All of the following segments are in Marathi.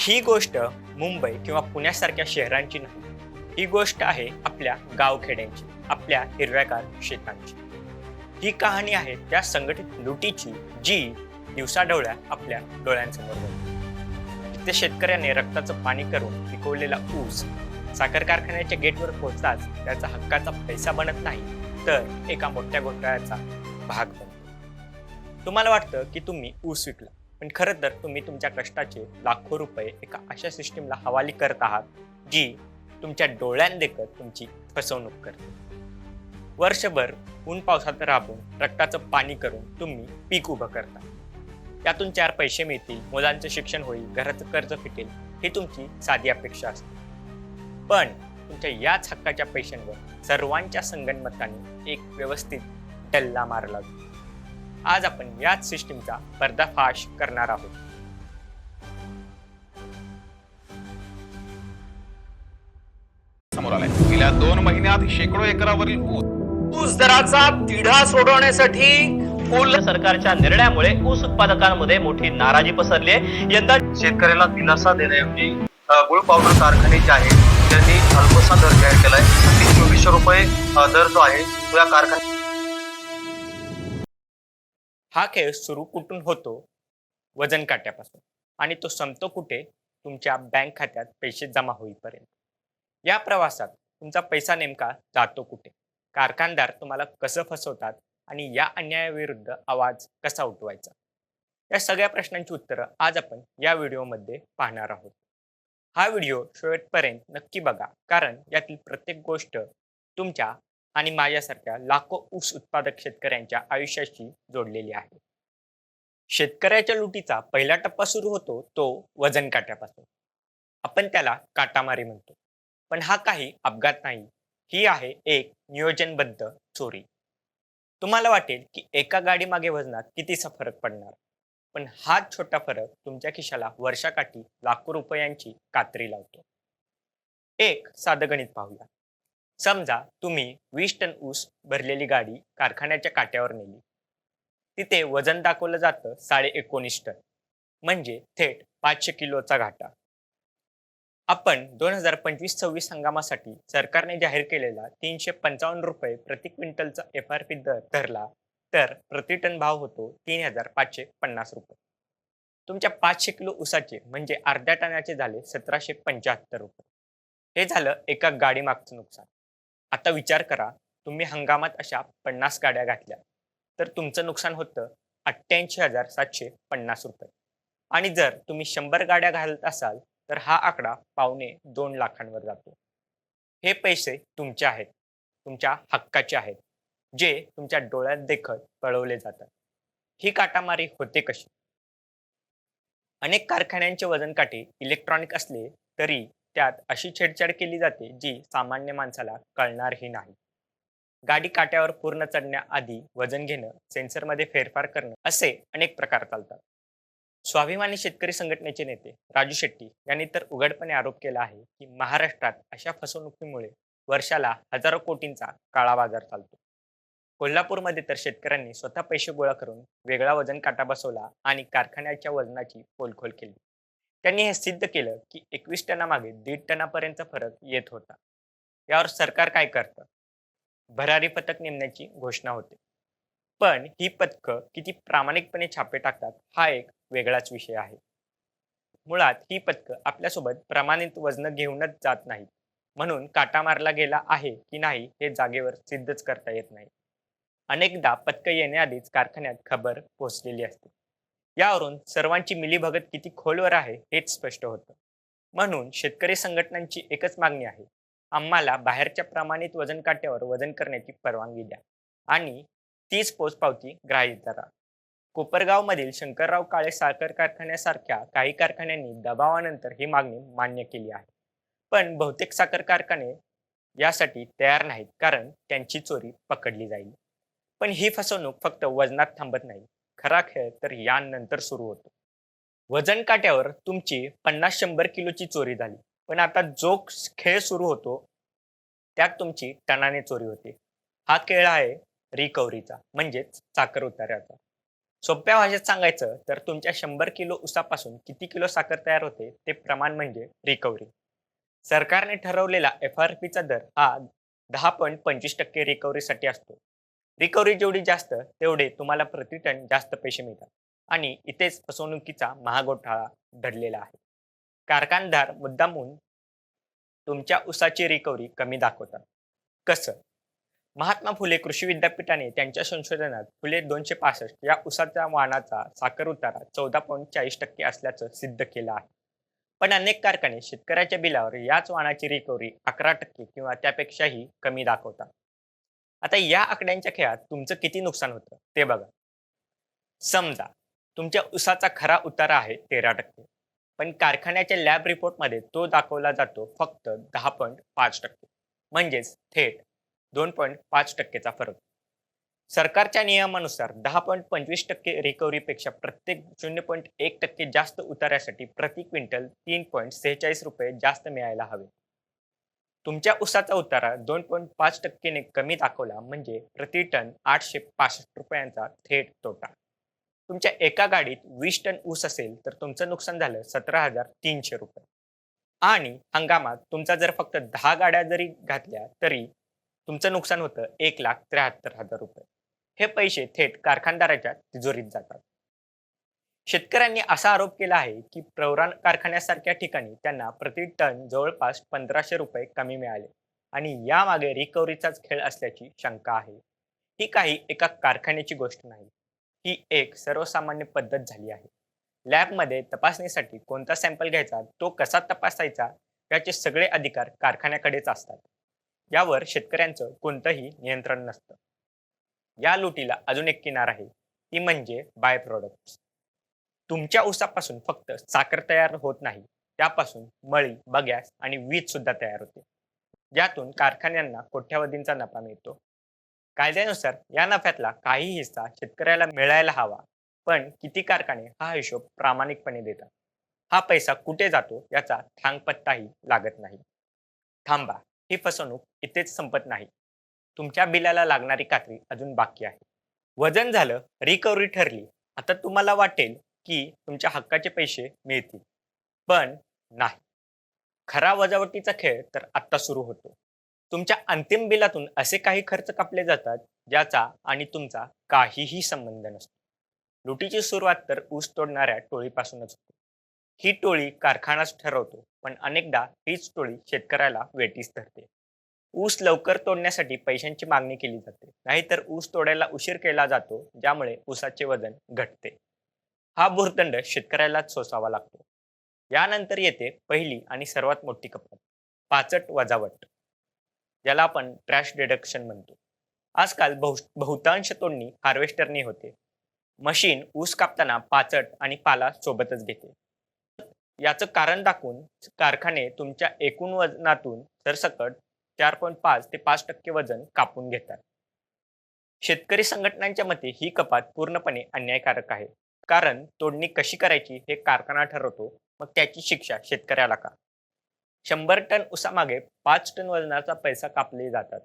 ही गोष्ट मुंबई किंवा पुण्यासारख्या शहरांची नाही. ही गोष्ट आहे आपल्या गावखेड्यांची आपल्या हिरव्यागार शेतांची. ही कहाणी आहे त्या संघटित लुटीची जी दिवसाढवळ्या आपल्या डोळ्यांसमोर घडली. तिथे शेतकऱ्याने रक्ताचं पाणी करून पिकवलेला ऊस साखर कारखान्याच्या गेटवर पोहोचताच त्याचा हक्काचा पैसा बनत नाही तर एका मोठ्या घोटाळ्याचा भाग बनतो. तुम्हाला वाटतं की तुम्ही ऊस विकला. पण खरं तर तुम्ही तुमच्या कष्टाचे लाखो रुपये एका अशा सिस्टीमला हवाली करत आहात जी तुमच्या डोळ्यांदेखत तुमची फसवणूक करते. वर्षभर ऊन पावसात राबून रक्ताचं पाणी करून तुम्ही पीक उभं करता. त्यातून चार पैसे मिळतील मुलांचं शिक्षण होईल घराचं कर्ज फिटेल ही तुमची साधी अपेक्षा असते. पण तुमच्या याच हक्काच्या पैशांवर सर्वांच्या संगणमताने एक व्यवस्थित डल्ला मारला जातो. आज आपण याच सिस्टीमचा पर्दाफाश करणार आहोत. समोर आलाय. गेल्या दोन महिन्यात शेकडो एकरावरील ऊस ऊस दराचा तिढा सोडवण्यासाठी कोल्हा सरकारच्या निर्णयामुळे ऊस उत्पादकांमध्ये मोठी नाराजी पसरली आहे. यंदा शेतकऱ्याला दिलासा देण्याऐवजी गुळ पावडर कारखाने जे आहेत त्यांनी अल्पसा दर जाहीर केलाय. चोवीसशे रुपये दर जो आहे तो या कारखान्यात हा खेळ सुरू कुठून होतो? वजन काट्यापासून. आणि तो संपतो कुठे? तुमच्या बँक खात्यात पैसे जमा होईपर्यंत. या प्रवासात तुमचा पैसा नेमका जातो कुठे? कारखानदार तुम्हाला कसं फसवतात? आणि या अन्यायाविरुद्ध आवाज कसा उठवायचा? या सगळ्या प्रश्नांची उत्तरं आज आपण या व्हिडिओमध्ये पाहणार आहोत. हा व्हिडिओ शेवटपर्यंत नक्की बघा. कारण यातील प्रत्येक गोष्ट तुमच्या आणि माझ्यासारख्या लाखो ऊस उत्पादक शेतकऱ्यांच्या आयुष्याशी जोडलेली आहे. शेतकऱ्याच्या लुटीचा पहिला टप्पा सुरू होतो तो वजन काट्यापासून. आपण त्याला काटामारी म्हणतो. पण हा काही अपघात नाही. ही आहे एक नियोजनबद्ध चोरी. तुम्हाला वाटेल की एका गाडी मागे वजनात कितीसा फरक पडणार? पण हा छोटा फरक तुमच्या खिशाला वर्षाकाठी लाखो रुपयांची कात्री लावतो. एक साधं गणित पाहूया. समजा तुम्ही वीस टन ऊस भरलेली गाडी कारखान्याच्या काट्यावर नेली. तिथे वजन दाखवलं जातं साडे एकोणीस टन. म्हणजे थेट पाचशे किलोचा घाटा. आपण दोन हजार पंचवीस सव्वीस हंगामासाठी सरकारने जाहीर केलेला तीनशे पंचावन्न रुपये प्रति क्विंटलचा एफ आर पी दर धरला तर प्रति टन भाव होतो तीन हजार पाचशे पन्नास रुपये. तुमच्या पाचशे किलो ऊसाचे म्हणजे अर्ध्या टनाचे झाले सतराशे पंच्याहत्तर रुपये. हे झालं एका गाडीमागचं नुकसान. आता विचार करा तुम्ही हंगामात अशा पन्नास गाड्या घातल्या तर तुमचं नुकसान होतं अठ्ठ्याऐंशी हजार सातशे पन्नास रुपये. आणि जर तुम्ही शंभर गाड्या घालत असाल तर हा आकडा पावणे दोन लाखांवर जातो. हे पैसे तुमचे आहेत तुमच्या हक्काचे आहेत जे तुमच्या डोळ्यात देखत पळवले जातात. ही काटामारी होते कशी? अनेक कारखान्यांचे वजन इलेक्ट्रॉनिक असले तरी त्यात अशी छेडछाड केली जाते जी सामान्य माणसाला कळणारही नाही. गाडी काट्यावर पूर्ण चढण्याआधी वजन घेणं सेन्सरमध्ये फेरफार करणं असे अनेक प्रकार चालतात. स्वाभिमानी शेतकरी संघटनेचे नेते राजू शेट्टी यांनी तर उघडपणे आरोप केला आहे की महाराष्ट्रात अशा फसवणुकीमुळे वर्षाला हजारो कोटींचा काळा बाजार चालतो. कोल्हापूरमध्ये तर शेतकऱ्यांनी स्वतः पैसे गोळा करून वेगळा वजन काटा बसवला आणि कारखान्याच्या वजनाची पोलखोल केली. त्यांनी हे सिद्ध केलं की एकवीस टनामागे दीड टनापर्यंत फरक येत होता. यावर सरकार काय करतं? भरारी पथक नेमण्याची घोषणा होते. पण ही पथकं किती प्रामाणिकपणे छापे टाकतात हा एक वेगळाच विषय आहे. मुळात ही पथकं आपल्यासोबत प्रमाणित वजन घेऊनच जात नाहीत. म्हणून काटा मारला गेला आहे की नाही हे जागेवर सिद्धच करता येत नाही. अनेकदा पथकं येण्याआधीच कारखान्यात खबर पोहोचलेली असते. यावरून सर्वांची मिलीभगत किती खोलवर आहे हेच स्पष्ट होतं. म्हणून शेतकरी संघटनांची एकच मागणी आहे. आम्हाला बाहेरच्या प्रमाणित वजन काट्यावर वजन करण्याची परवानगी द्या. आणि तीच पोचपावती ग्राह्य धरा. कोपरगावमधील शंकरराव काळे साखर कारखान्यासारख्या काही कारखान्यांनी दबावानंतर ही मागणी मान्य केली आहे. पण बहुतेक साखर कारखाने यासाठी तयार नाहीत कारण त्यांची चोरी पकडली जाईल. पण ही फसवणूक फक्त वजनात थांबत नाही. खरा खेळ तर यानंतर सुरू होतो. वजन काट्यावर तुमची पन्नास शंभर किलोची चोरी झाली. पण आता जो खेळ सुरू होतो त्यात तुमची तणाने चोरी होते. हा खेळ आहे रिकव्हरीचा म्हणजेच साखर उतार्याचा सोप्या भाषेत सांगायचं तर तुमच्या शंभर किलो उसापासून किती किलो साखर तयार होते ते प्रमाण म्हणजे रिकव्हरी सरकारने ठरवलेला एफ आर पीचा दर हा दहा पॉईंट पंचवीस टक्के रिकव्हरीसाठी असतो. रिकव्हरी जेवढी जास्त तेवढे तुम्हाला प्रति टन जास्त पैसे मिळतात. आणि इथेच फसवणुकीचा महागोठाळा घडलेला आहे. कारखानदार मुद्दामून तुमच्या ऊसाची रिकव्हरी कमी दाखवतात. कसं? महात्मा फुले कृषी विद्यापीठाने त्यांच्या संशोधनात फुले दोनशे पासष्ट या ऊसाच्या वाणाचा साखर उतारा चौदा पॉईंट चाळीस टक्के असल्याचं सिद्ध केलं आहे. पण अनेक कारखाने शेतकऱ्याच्या बिलावर याच वाणाची रिकव्हरी अकरा टक्के किंवा त्यापेक्षाही कमी दाखवतात. आता या आकड्यांच्या खेळात तुमचं किती नुकसान होतं? ते बघा. समजा तुमच्या उसाचा खरा उतारा आहे तेरा टक्के. पण कारखान्याच्या लॅब रिपोर्टमध्ये तो दाखवला जातो फक्त दहा पॉईंट पाच टक्के. म्हणजेच थेट दोन पॉईंट पाच टक्केचा फरक. सरकारच्या नियमानुसार दहा पॉईंट पंचवीस टक्के रिकव्हरीपेक्षा प्रत्येक शून्य पॉईंट एक टक्के जास्त उतार्यासाठी प्रति क्विंटल तीन पॉईंट सेहेचाळीस रुपये जास्त मिळायला हवे. तुमच्या ऊसाचा उतारा दोन पॉईंट पाच टक्केने कमी दाखवला म्हणजे प्रति टन आठशे पासष्ट रुपयांचा थेट तोटा. तुमच्या एका गाडीत वीस टन ऊस असेल तर तुमचं नुकसान झालं सतरा हजार तीनशे रुपये. आणि हंगामात तुमचा जर फक्त दहा गाड्या जरी घातल्या तरी तुमचं नुकसान होतं एक लाख त्र्याहत्तर हजार रुपये. हे पैसे थेट कारखानदाराच्या तिजोरीत जातात. शेतकऱ्यांनी असा आरोप केला आहे की प्रवरा कारखान्यासारख्या ठिकाणी त्यांना प्रति टन जवळपास पंधराशे रुपये कमी मिळाले. आणि यामागे रिकव्हरीचाच खेळ असल्याची शंका आहे. ही काही एका कारखान्याची गोष्ट नाही. ही एक सर्वसामान्य पद्धत झाली आहे. लॅबमध्ये तपासणीसाठी कोणता सॅम्पल घ्यायचा तो कसा तपासायचा याचे सगळे अधिकार कारखान्याकडेच असतात. यावर शेतकऱ्यांचं कोणतंही नियंत्रण नसतं. या लुटीला अजून एक किनार आहे. ती म्हणजे बाय प्रोडक्ट्स तुमच्या ऊसापासून फक्त साखर तयार होत नाही त्यापासून मळी बगॅस आणि वीज सुद्धा तयार होते. ज्यातून कारखान्यांना कोट्यावधींचा नफा मिळतो. कायद्यानुसार या नफ्यातला काही हिस्सा शेतकऱ्याला मिळायला हवा पण किती कारखाने हा हिशोब प्रामाणिकपणे देतात? हा पैसा कुठे जातो याचा थांगपत्ताही लागत नाही. थांबा ही फसवणूक इथेच संपत नाही. तुमच्या बिलाला लागणारी कात्री अजून बाकी आहे. वजन झालं रिकव्हरी ठरली. आता तुम्हाला वाटेल की तुमच्या हक्काचे पैसे मिळतील. पण नाही. खरा वजावटीचा खेळ तर आत्ता सुरू होतो. तुमच्या अंतिम बिलातून असे काही खर्च कापले जातात ज्याचा आणि तुमचा काहीही संबंध नसतो. लुटीची सुरुवात तर ऊस तोडणाऱ्या टोळीपासूनच होते. ही टोळी कारखानाच ठरवतो पण अनेकदा हीच टोळी शेतकऱ्याला वेटीस धरते. ऊस लवकर तोडण्यासाठी पैशांची मागणी केली जाते नाहीतर ऊस तोडायला उशीर केला जातो ज्यामुळे ऊसाचे वजन घटते. हा भूर्दंड शेतकऱ्यालाच सोसावा लागतो. यानंतर येते पहिली आणि सर्वात मोठी कपात पाचट वजावट ज्याला आपण ट्रॅश डिडक्शन म्हणतो. आजकाल बहु बहुतांश तोडणी हार्वेस्टरने होते. मशीन ऊस कापताना पाचट आणि पाला सोबतच घेते. याचं कारण दाखवून कारखाने तुमच्या एकूण वजनातून सरसकट चार पॉईंट पाच ते पाच टक्के वजन कापून घेतात. शेतकरी संघटनांच्या मते ही कपात पूर्णपणे अन्यायकारक आहे. कारण तोडणी कशी करायची हे कारखाना ठरवतो. मग त्याची शिक्षा शेतकऱ्याला का? शंभर टन ऊसामागे पाच टन वजनाचा पैसा कापले जातात.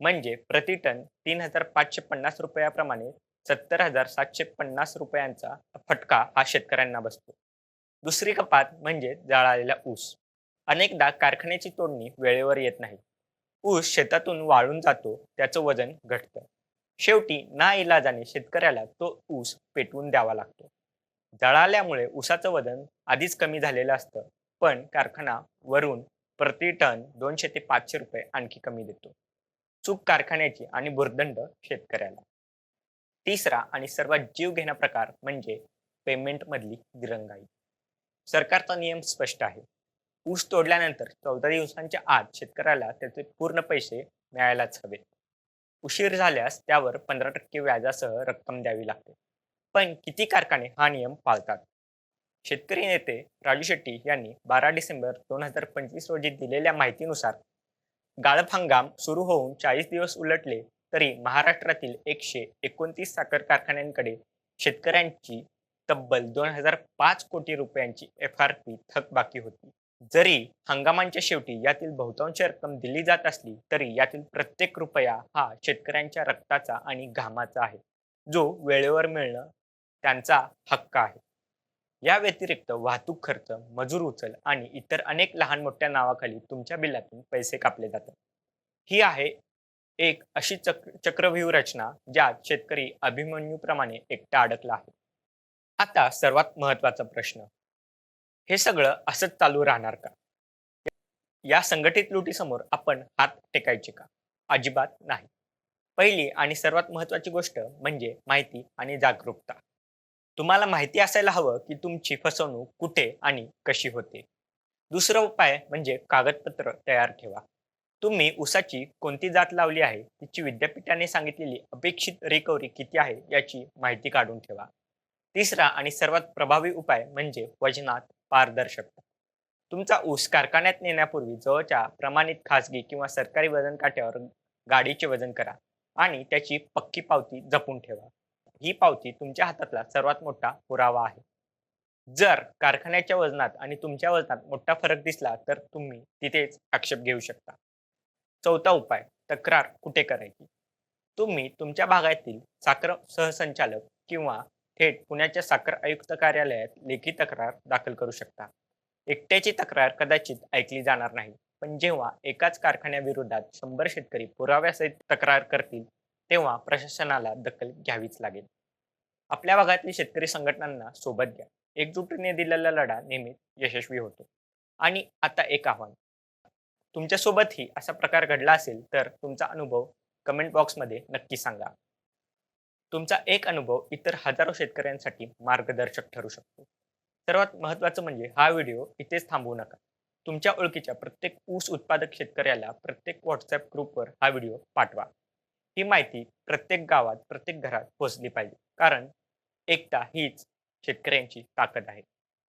म्हणजे प्रति टन तीन हजार पाचशे पन्नास रुपयाप्रमाणे सत्तर हजार सातशे पन्नास रुपयांचा फटका हा शेतकऱ्यांना बसतो. दुसरी कपात म्हणजे जळालेला ऊस. अनेकदा कारखान्याची तोडणी वेळेवर येत नाही. ऊस शेतातून वाळून जातो त्याचं वजन घटतं. शेवटी ना इलाजाने शेतकऱ्याला तो ऊस पेटवून द्यावा लागतो. जळाल्यामुळे ऊसाचं वजन आधीच कमी झालेलं असतं पण कारखाना वरून प्रति टन दोनशे ते पाचशे रुपये आणखी कमी देतो. चूक कारखान्याची आणि भुर्दंड शेतकऱ्याला. तिसरा आणि सर्वात जीव घेणा प्रकार म्हणजे पेमेंट मधली दिरंगाई. सरकारचा नियम स्पष्ट आहे. ऊस तोडल्यानंतर चौदा दिवसांच्या आत शेतकऱ्याला त्याचे पूर्ण पैसे मिळायलाच हवे उशीर झाल्यास त्यावर पंधरा टक्के व्याजासह रक्कम द्यावी लागते. पण किती कारखाने हा नियम पाळतात? शेतकरी नेते राजू शेट्टी यांनी बारा डिसेंबर दोन हजार पंचवीस रोजी दिलेल्या माहितीनुसार गाळप हंगाम सुरू होऊन चाळीस दिवस उलटले तरी महाराष्ट्रातील एकशे एकोणतीस साखर कारखान्यांकडे शेतकऱ्यांची तब्बल दोन हजार पाच कोटी रुपयांची एफ आर पी थकबाकी होती. जरी हंगामांच्या शेवटी यातील बहुतांश रक्कम दिली जात असली तरी यातील प्रत्येक रुपया हा शेतकऱ्यांच्या रक्ताचा आणि घामाचा आहे. जो वेळेवर मिळणं त्यांचा हक्क आहे. या व्यतिरिक्त वाहतूक खर्च मजूर उचल आणि इतर अनेक लहान मोठ्या नावाखाली तुमच्या बिलातून पैसे कापले जातात. ही आहे एक अशी चक्र चक्रव्यूह रचना ज्यात शेतकरी अभिमन्यूप्रमाणे एकटा अडकला आहे. आता सर्वात महत्त्वाचा प्रश्न. हे सगळं असंच चालू राहणार का? या संघटित लुटीसमोर आपण हात टेकायचे का? अजिबात नाही. पहिली आणि सर्वात महत्वाची गोष्ट म्हणजे माहिती आणि जागरूकता. तुम्हाला माहिती असायला हवं की तुमची फसवणूक कुठे आणि कशी होते? दुसरा उपाय म्हणजे कागदपत्र तयार ठेवा. तुम्ही उसाची कोणती जात लावली आहे? तिची विद्यापीठाने सांगितलेली अपेक्षित रिकव्हरी किती आहे? याची माहिती काढून ठेवा. तिसरा आणि सर्वात प्रभावी उपाय म्हणजे वजनात पारदर्शकता तुमचा ऊस कारखान्यात नेण्यापूर्वी जवळच्या प्रमाणित खासगी किंवा सरकारी वजन काट्यावर गाडीचे वजन करा आणि त्याची पक्की पावती जपून ठेवा. ही पावती तुमच्या हातातला सर्वात मोठा पुरावा आहे. जर कारखान्याच्या वजनात आणि तुमच्या वजनात मोठा फरक दिसला तर तुम्ही तिथेच आक्षेप घेऊ शकता. चौथा उपाय तक्रार कुठे करायची? तुम्ही तुमच्या भागातील साखर सहसंचालक किंवा थेट पुण्याच्या साखर आयुक्त कार्यालयात लेखी तक्रार दाखल करू शकता. एकट्याची तक्रार कदाचित ऐकली जाणार नाही पण जेव्हा एकाच कारखान्याविरोधात शंभर शेतकरी पुराव्यासहित तक्रार करतील तेव्हा प्रशासनाला दखल घ्यावीच लागेल. आपल्या भागातील शेतकरी संघटनांना सोबत घ्या. एकजुटीने दिलेला लढा नेहमीच यशस्वी होतो. आणि आता एक आव्हान. तुमच्यासोबतही असा प्रकार घडला असेल तर तुमचा अनुभव कमेंट बॉक्समध्ये नक्की सांगा. तुमचा एक अनुभव इतर हजारो शेतकऱ्यांसाठी मार्गदर्शक ठरू शकतो. सर्वात महत्त्वाचं म्हणजे हा व्हिडिओ इथेच थांबवू नका. तुमच्या ओळखीच्या प्रत्येक ऊस उत्पादक शेतकऱ्याला प्रत्येक व्हॉट्सअप ग्रुपवर हा व्हिडिओ पाठवा. ही माहिती प्रत्येक गावात प्रत्येक घरात पोहोचली पाहिजे. कारण एकता हीच शेतकऱ्यांची ताकद आहे.